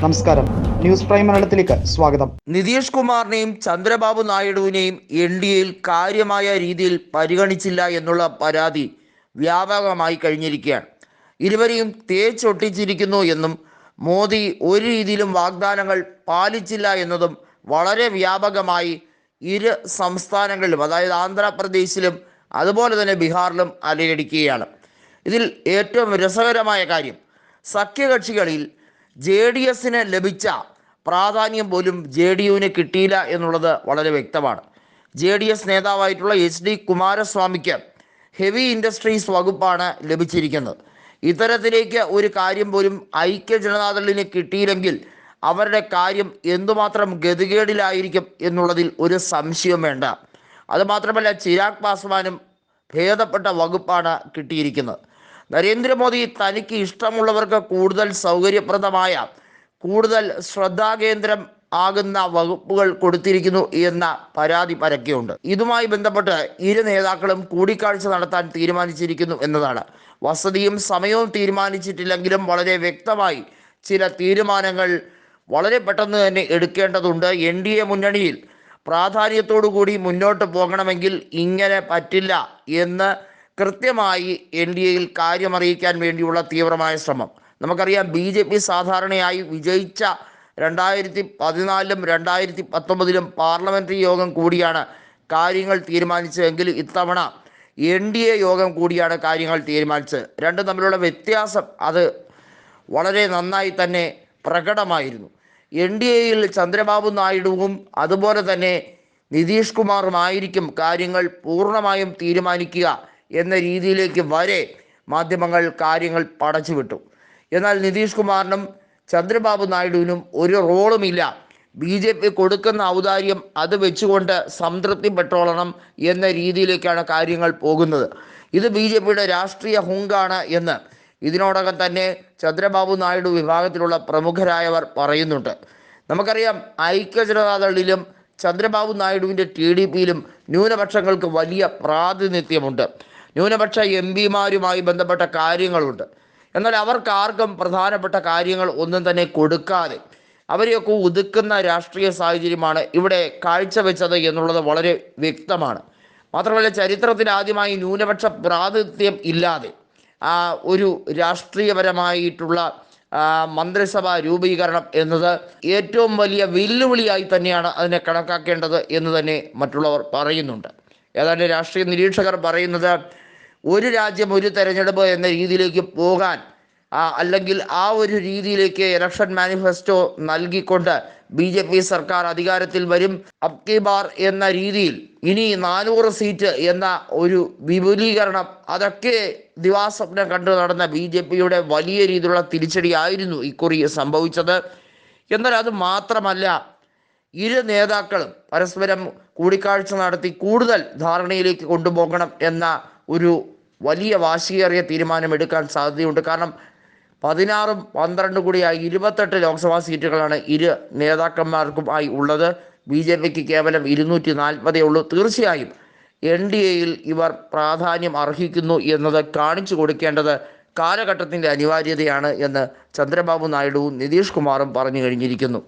നമസ്കാരം. News prime മലയാളത്തിലേക്ക് സ്വാഗതം. നിതീഷ് കുമാറിനെയും ചന്ദ്രബാബു നായിഡുവിനെയും എൻ ഡി എയിൽ കാര്യമായ രീതിയിൽ പരിഗണിച്ചില്ല എന്നുള്ള പരാതി വ്യാപകമായി കഴിഞ്ഞിരിക്കുകയാണ്. ഇരുവരെയും തേച്ചൊട്ടിച്ചിരിക്കുന്നു എന്നും മോദി ഒരു രീതിയിലും വാഗ്ദാനങ്ങൾ പാലിച്ചില്ല എന്നതും വളരെ വ്യാപകമായി ഇരു സംസ്ഥാനങ്ങളിലും അതായത് ആന്ധ്രാപ്രദേശിലും അതുപോലെ തന്നെ ബീഹാറിലും അലയടിക്കുകയാണ് ഇതിൽ ഏറ്റവും രസകരമായ കാര്യം സഖ്യകക്ഷികളിൽ ജെ ഡി എസിന് ലഭിച്ച പ്രാധാന്യം പോലും ജെ ഡി യുവിന് കിട്ടിയില്ല എന്നുള്ളത് വളരെ വ്യക്തമാണ്. ജെ ഡി എസ് നേതാവായിട്ടുള്ള എച്ച് ഡി കുമാരസ്വാമിക്ക് ഹെവി ഇൻഡസ്ട്രീസ് വകുപ്പാണ് ലഭിച്ചിരിക്കുന്നത്. ഇത്തരത്തിലേക്ക് ഒരു കാര്യം പോലും ഐക്യ ജനതാദളിന് കിട്ടിയില്ലെങ്കിൽ അവരുടെ കാര്യം എന്തുമാത്രം ഗതികേടിലായിരിക്കും എന്നുള്ളതിൽ ഒരു സംശയം വേണ്ട. അതുമാത്രമല്ല ചിരാഗ് പാസ്വാനും ഭേദപ്പെട്ട വകുപ്പാണ് കിട്ടിയിരിക്കുന്നത്. നരേന്ദ്രമോദി തനിക്ക് ഇഷ്ടമുള്ളവർക്ക് കൂടുതൽ സൗകര്യപ്രദമായ കൂടുതൽ ശ്രദ്ധാകേന്ദ്രം ആകുന്ന വകുപ്പുകൾ കൊടുത്തിരിക്കുന്നു എന്ന പരാതി പരക്കെയുണ്ട്. ഇതുമായി ബന്ധപ്പെട്ട് ഇരു നേതാക്കളും കൂടിക്കാഴ്ച നടത്താൻ തീരുമാനിച്ചിരിക്കുന്നു എന്നതാണ്. വസതിയും സമയവും തീരുമാനിച്ചിട്ടില്ലെങ്കിലും വളരെ വ്യക്തമായി ചില തീരുമാനങ്ങൾ വളരെ പെട്ടെന്ന് തന്നെ എടുക്കേണ്ടതുണ്ട്. എൻ ഡി എ മുന്നണിയിൽ പ്രാധാന്യത്തോടു കൂടി മുന്നോട്ട് പോകണമെങ്കിൽ ഇങ്ങനെ പറ്റില്ല എന്ന് കൃത്യമായി എൻ ഡി എയിൽ കാര്യമറിയിക്കാൻ വേണ്ടിയുള്ള തീവ്രമായ ശ്രമം. നമുക്കറിയാം ബി ജെ പി സാധാരണയായി വിജയിച്ച രണ്ടായിരത്തി പതിനാലിലും രണ്ടായിരത്തി പത്തൊമ്പതിലും പാർലമെന്ററി യോഗം കൂടിയാണ് കാര്യങ്ങൾ തീരുമാനിച്ചതെങ്കിൽ ഇത്തവണ എൻ ഡി എ യോഗം കൂടിയാണ് കാര്യങ്ങൾ തീരുമാനിച്ചത്. രണ്ടും തമ്മിലുള്ള വ്യത്യാസം അത് വളരെ നന്നായി തന്നെ പ്രകടമായിരുന്നു. എൻ ഡി എയിൽ ചന്ദ്രബാബു നായിഡുവും അതുപോലെ തന്നെ നിതീഷ് കുമാറുമായിരിക്കും കാര്യങ്ങൾ പൂർണമായും തീരുമാനിക്കുക എന്ന രീതിയിലേക്ക് വരെ മാധ്യമങ്ങൾ കാര്യങ്ങൾ പടച്ചുവിട്ടു എന്നാൽ നിതീഷ് കുമാറിനും ചന്ദ്രബാബു നായിഡുവിനും ഒരു റോളുമില്ല ബി ജെ പി കൊടുക്കുന്ന ഔദാര്യം അത് വെച്ചുകൊണ്ട് സംതൃപ്തി പെട്ടോളണം എന്ന രീതിയിലേക്കാണ് കാര്യങ്ങൾ പോകുന്നത്. ഇത് ബി ജെ പിയുടെ രാഷ്ട്രീയ ഹുങ്കാണ് എന്ന് ഇതിനോടകം തന്നെ ചന്ദ്രബാബു നായിഡു വിഭാഗത്തിലുള്ള പ്രമുഖരായവർ പറയുന്നുണ്ട്. നമുക്കറിയാം ഐക്യ ജനതാദളിലും ചന്ദ്രബാബു നായിഡുവിന്റെ ടി ഡി പിയിലും ന്യൂനപക്ഷങ്ങൾക്ക് വലിയ പ്രാതിനിധ്യമുണ്ട്. ന്യൂനപക്ഷ എം പിമാരുമായി ബന്ധപ്പെട്ട കാര്യങ്ങളുണ്ട്. എന്നാൽ അവർക്ക് ആർക്കും പ്രധാനപ്പെട്ട കാര്യങ്ങൾ ഒന്നും തന്നെ കൊടുക്കാതെ അവരെയൊക്കെ ഒതുക്കുന്ന രാഷ്ട്രീയ സാഹചര്യമാണ് ഇവിടെ കാഴ്ചവെച്ചത് എന്നുള്ളത് വളരെ വ്യക്തമാണ്. മാത്രമല്ല ചരിത്രത്തിൽ ആദ്യമായി ന്യൂനപക്ഷ പ്രാതിനിധ്യം ഇല്ലാതെ ആ ഒരു രാഷ്ട്രീയപരമായിട്ടുള്ള മന്ത്രിസഭാ രൂപീകരണം എന്നത് ഏറ്റവും വലിയ വെല്ലുവിളിയായി തന്നെയാണ് അതിനെ കണക്കാക്കേണ്ടത് എന്ന് തന്നെ മറ്റുള്ളവർ പറയുന്നുണ്ട്. ഏതാണ്ട് രാഷ്ട്രീയ നിരീക്ഷകർ പറയുന്നത് ഒരു രാജ്യം ഒരു തെരഞ്ഞെടുപ്പ് എന്ന രീതിയിലേക്ക് പോകാൻ അല്ലെങ്കിൽ ആ ഒരു രീതിയിലേക്ക് ഇലക്ഷൻ മാനിഫെസ്റ്റോ നൽകിക്കൊണ്ട് ബി ജെ പി സർക്കാർ അധികാരത്തിൽ വരും. അബ്കി ബാർ എന്ന രീതിയിൽ ഇനി നാനൂറ് സീറ്റ് എന്ന ഒരു വിപുലീകരണം അതൊക്കെ ദിവാസ്വപ്നം കണ്ടു നടന്ന ബി ജെ പിയുടെ വലിയ രീതിയിലുള്ള തിരിച്ചടിയായിരുന്നു ഇക്കുറി സംഭവിച്ചത്. എന്നാൽ അത് മാത്രമല്ല ഇരു നേതാക്കളും പരസ്പരം കൂടിക്കാഴ്ച നടത്തി കൂടുതൽ ധാരണയിലേക്ക് കൊണ്ടുപോകണം എന്ന ഒരു വലിയ വാശിയേറിയ തീരുമാനമെടുക്കാൻ സാധ്യതയുണ്ട്. കാരണം പതിനാറും പന്ത്രണ്ടും കൂടിയായി ഇരുപത്തെട്ട് ലോക്സഭാ സീറ്റുകളാണ് ഇരു നേതാക്കന്മാർക്കും ആയി ഉള്ളത്. ബി ജെ പിക്ക് കേവലം ഇരുന്നൂറ്റി നാൽപ്പതേ ഉള്ളൂ. തീർച്ചയായും എൻ ഡി എയിൽ ഇവർ പ്രാധാന്യം അർഹിക്കുന്നു എന്നത് കാണിച്ചു കൊടുക്കേണ്ടത് കാലഘട്ടത്തിന്റെ അനിവാര്യതയാണ് എന്ന് ചന്ദ്രബാബു നായിഡുവും നിതീഷ് കുമാറും പറഞ്ഞു കഴിഞ്ഞിരിക്കുന്നു.